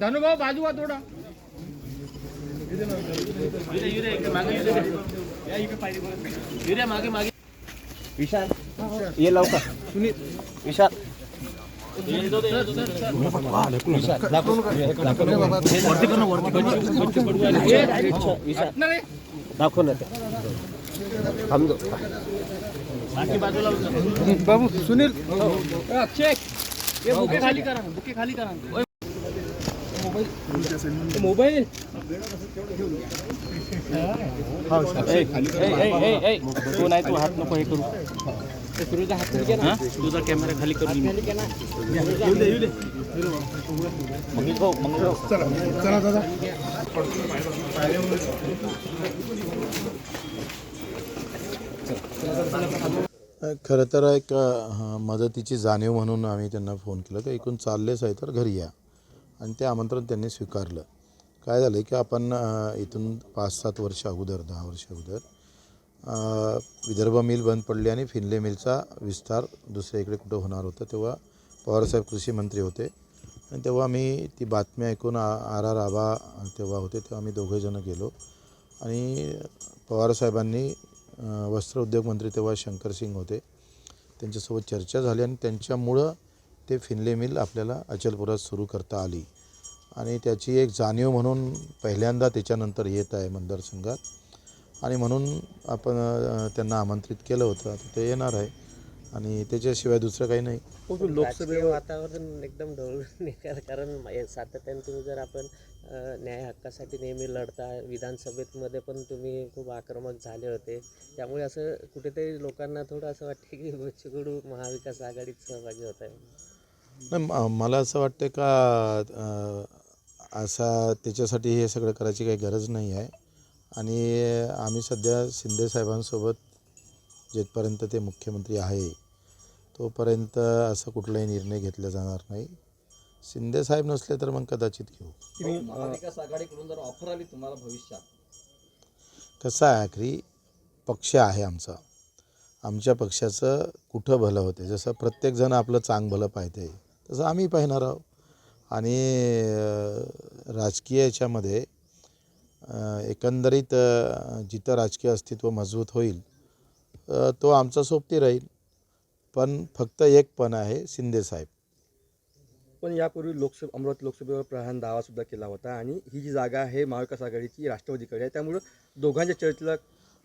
धनुभाऊ बाजू व्हा थोडा विशाल ये लवकर. सुनील. विशाल. विशाल दाखव ना थांबतो बाबू सुनील. चेक हे बुके खाली करा बुके खाली करा मोबाईल? तू नाही तू हात नको हे करू. हात खाली करा. तुझा कॅमेरा खाली करून मंगेश भाऊ मंगेश भाऊ. खरं तर एक मदतीची जाणीव म्हणून आम्ही त्यांना फोन केलं. की एकूण चाललेच आहे तर घरी या. आणि ते आमंत्रण त्यांनी स्वीकारलं. काय झालं की आपण इथून पाच सात वर्ष अगोदर दहा वर्ष अगोदर विदर्भ मिल बंद पडली आणि फिनले मिलचा विस्तार दुसऱ्या इकडे कुठं होणार होता तेव्हा पवारसाहेब कृषी मंत्री होते. आणि तेव्हा मी ती बातमी ऐकून आ आर आर आबा तेव्हा होते तेव्हा आम्ही दोघेजणं गेलो. आणि पवारसाहेबांनी वस्त्र उद्योग मंत्री तेव्हा शंकर सिंग होते. त्यांच्यासोबत चर्चा झाली आणि त्यांच्यामुळं ते फिनले मिल आपल्याला अचलपुरात सुरू करता आली. आणि त्याची एक जाणीव म्हणून पहिल्यांदा त्याच्यानंतर येत आहे मतदारसंघात आणि म्हणून आपण त्यांना आमंत्रित केलं होतं. आता ते येणार आहे. आणि त्याच्याशिवाय दुसरं काही नाही. राजकीय वातावरण एकदम ढवळून निघालं. कारण सातत्याने तुम्ही जर आपण न्याय हक्कासाठी नेहमी लढता विधानसभेत मध्ये पण तुम्ही खूप आक्रमक झाले होते. त्यामुळे असं कुठेतरी लोकांना थोडं असं वाटतं की बच्चूकडू महाविकास आघाडीत सहभागी होत आहे. नाही मला असं वाटतं का असा त्याच्यासाठी हे सगळं करायची काही गरज नाही आहे. आणि आम्ही सध्या शिंदे साहेबांसोबत जेथपर्यंत ते मुख्यमंत्री आहे तोपर्यंत असं कुठलाही निर्णय घेतला जाणार नाही. शिंदे साहेब नसले तर मग कदाचित घेऊ. महाविकास आघाडीकडून जर ऑफर आली तुम्हाला भविष्यात? कसं आहे आखरी पक्ष आहे आमचा. आमच्या पक्षाचं कुठं भलं होते? जसं प्रत्येकजण आपलं चांग भलं पाहते. तसं आम्ही पाहणार आहोत. आणि राजकीय याच्यामध्ये एकंदरीत जिथं राजकीय अस्तित्व मजबूत होईल तो आमचा सोबती राहील. पण फक्त एक पण आहे शिंदेसाहेब पण यापूर्वी लोकसभा अमरावती लोकसभेवर प्रधान दावा सुद्धा केला होता आणि ही जी जागा आहे महाविकास आघाडीची राष्ट्रवादीकडे आहे त्यामुळं दोघांच्या चर्चेला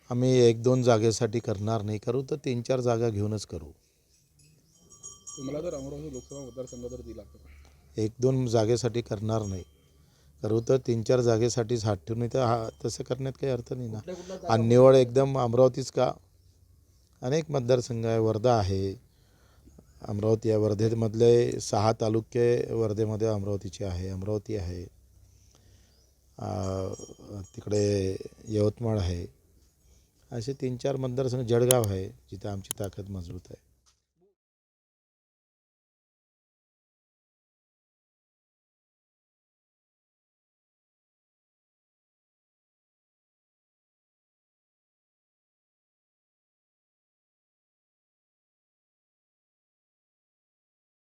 आम्ही एक दोन जागेसाठी करणार नाही. करू तर तीन चार जागा घेऊनच करू. तुम्हाला जर अमरावती लोकसभा मतदारसंघ जर दिला तर? एक दोन जागेसाठी करणार नाही. करू तर तीन चार जागेसाठीच हात ठेवून नाही तर हा तसं करण्यात काही अर्थ नाही ना. आणि निवड एकदम अमरावतीच का? अनेक मतदारसंघ आहे वर्धा आहे. अमरावती आहे वर्धेमधले सहा तालुके वर्धेमध्ये अमरावतीचे आहे अमरावती आहे. आ, तिकडे यवतमाळ आहे. असे तीन चार मतदारसंघ जळगाव आहे जिथे आमची ताकद मजबूत आहे.